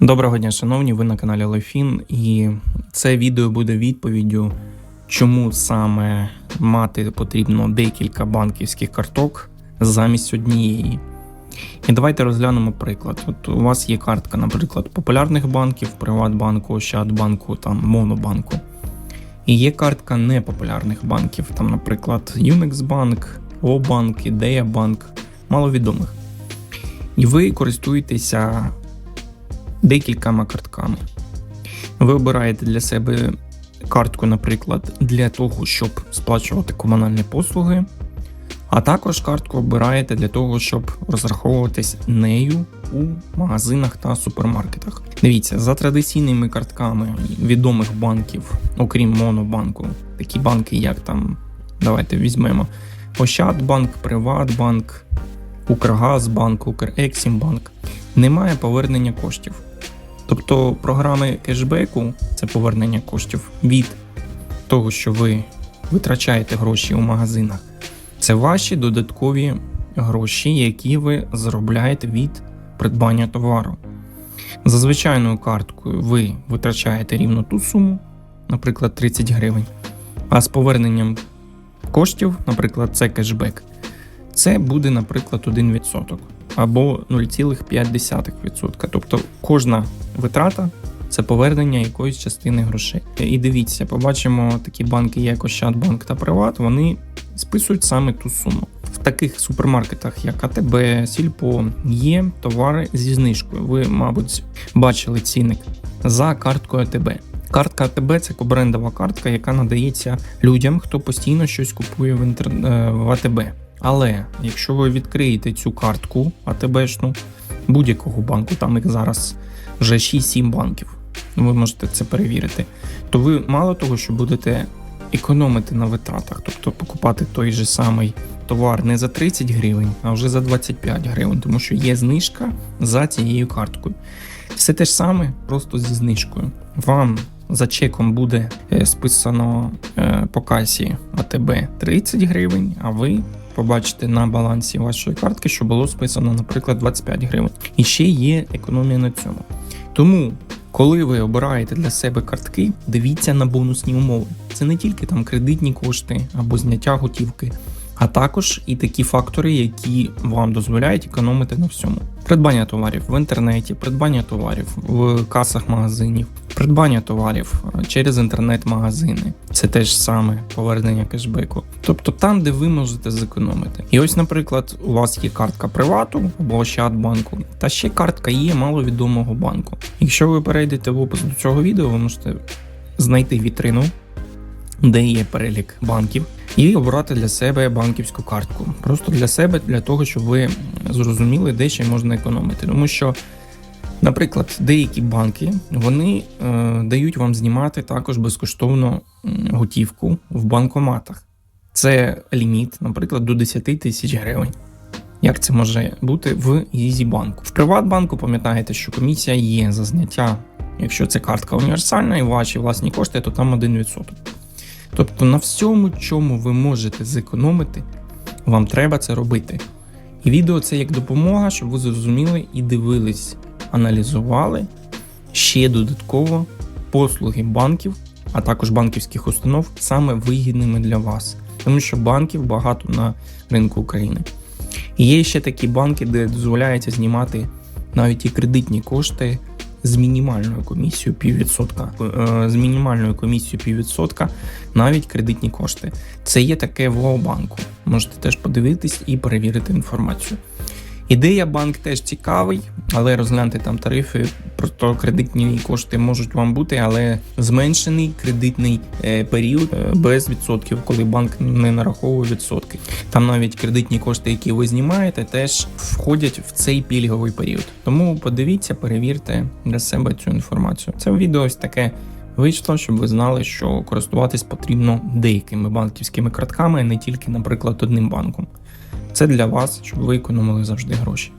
Доброго дня, шановні, ви на каналі Лефін, і це відео буде відповіддю, чому саме мати потрібно декілька банківських карток замість однієї. І давайте розглянемо приклад. От у вас є картка, наприклад, популярних банків, Приватбанку, Ощадбанку, там Монобанку. І є картка непопулярних банків, там, наприклад, Unixbank, Обанк, Ідея Банк, маловідомих. І ви користуєтеся декількома картками. Ви обираєте для себе картку, наприклад, для того, щоб сплачувати комунальні послуги, а також картку обираєте для того, щоб розраховуватись нею у магазинах та супермаркетах. Дивіться, за традиційними картками відомих банків, окрім Монобанку, такі банки, як там, давайте візьмемо Ощадбанк, Приватбанк, Укргазбанк, Укрексімбанк, немає повернення коштів. Тобто програми кешбеку це повернення коштів від того, що ви витрачаєте гроші у магазинах. Це ваші додаткові гроші, які ви заробляєте від придбання товару. За звичайною карткою ви витрачаєте рівно ту суму, наприклад, 30 гривень. А з поверненням коштів, наприклад, це кешбек, це буде, наприклад, 1% або 0,5%. Тобто кожна витрата це повернення якоїсь частини грошей. І дивіться, побачимо такі банки, як Ощадбанк та Приват, вони списують саме ту суму. В таких супермаркетах, як АТБ, Сільпо, є товари зі знижкою. Ви, мабуть, бачили цінник за карткою АТБ. Картка АТБ це кобрендова картка, яка надається людям, хто постійно щось купує в інтер... е, в АТБ. Але якщо ви відкриєте цю картку АТБшну будь-якого банку, там їх зараз вже 6-7 банків, ви можете це перевірити, то ви мало того, що будете економити на витратах, тобто покупати той же самий товар не за 30 гривень, а вже за 25 гривень, тому що є знижка за цією карткою. Все те ж саме, просто зі знижкою. Вам за чеком буде е, списано е, по касі АТБ 30 гривень, а ви побачите на балансі вашої картки, що було списано, наприклад, 25 гривень. І ще є економія на цьому. Тому, коли ви обираєте для себе картки, дивіться на бонусні умови. Це не тільки там кредитні кошти або зняття готівки. А також і такі фактори, які вам дозволяють економити на всьому: придбання товарів в інтернеті, придбання товарів в касах магазинів, придбання товарів е, через інтернет-магазини. Це теж саме повернення кешбеку. Тобто там, де ви можете зекономити. І ось, наприклад, у вас є картка привату або Ощадбанку, та ще картка є маловідомого банку. Якщо ви перейдете в опис до цього відео, ви можете знайти вітрину, де є перелік банків. І обрати для себе банківську картку. Просто для себе, для того, щоб ви зрозуміли, де ще можна економити. Тому що, наприклад, деякі банки вони е, дають вам знімати також безкоштовно готівку в банкоматах. Це ліміт, наприклад, до 10 тисяч гривень. Як це може бути в Ізібанку? В Приватбанку пам'ятаєте, що комісія є за зняття. Якщо це картка універсальна і ваші власні кошти, то там 1%. Тобто на всьому, чому ви можете зекономити, вам треба це робити. І відео це як допомога, щоб ви зрозуміли і дивились, аналізували ще додатково послуги банків, а також банківських установ саме вигідними для вас. Тому що банків багато на ринку України. І є ще такі банки, де дозволяється знімати навіть і кредитні кошти з мінімальною комісією піввідсотка, е, з мінімальною комісією піввідсотка навіть кредитні кошти. Це є таке в банку. Можете теж подивитись і перевірити інформацію. Ідея банк теж цікавий, але розгляньте там тарифи. Просто кредитні кошти можуть вам бути, але зменшений кредитний е, період е, без відсотків, коли банк не нараховує відсотки. Там навіть кредитні кошти, які ви знімаєте, теж входять в цей пільговий період. Тому подивіться, перевірте для себе цю інформацію. Це відео ось таке. Вийшло, щоб ви знали, що користуватись потрібно деякими банківськими картками, а не тільки, наприклад, одним банком. Це для вас, щоб ви економили завжди гроші.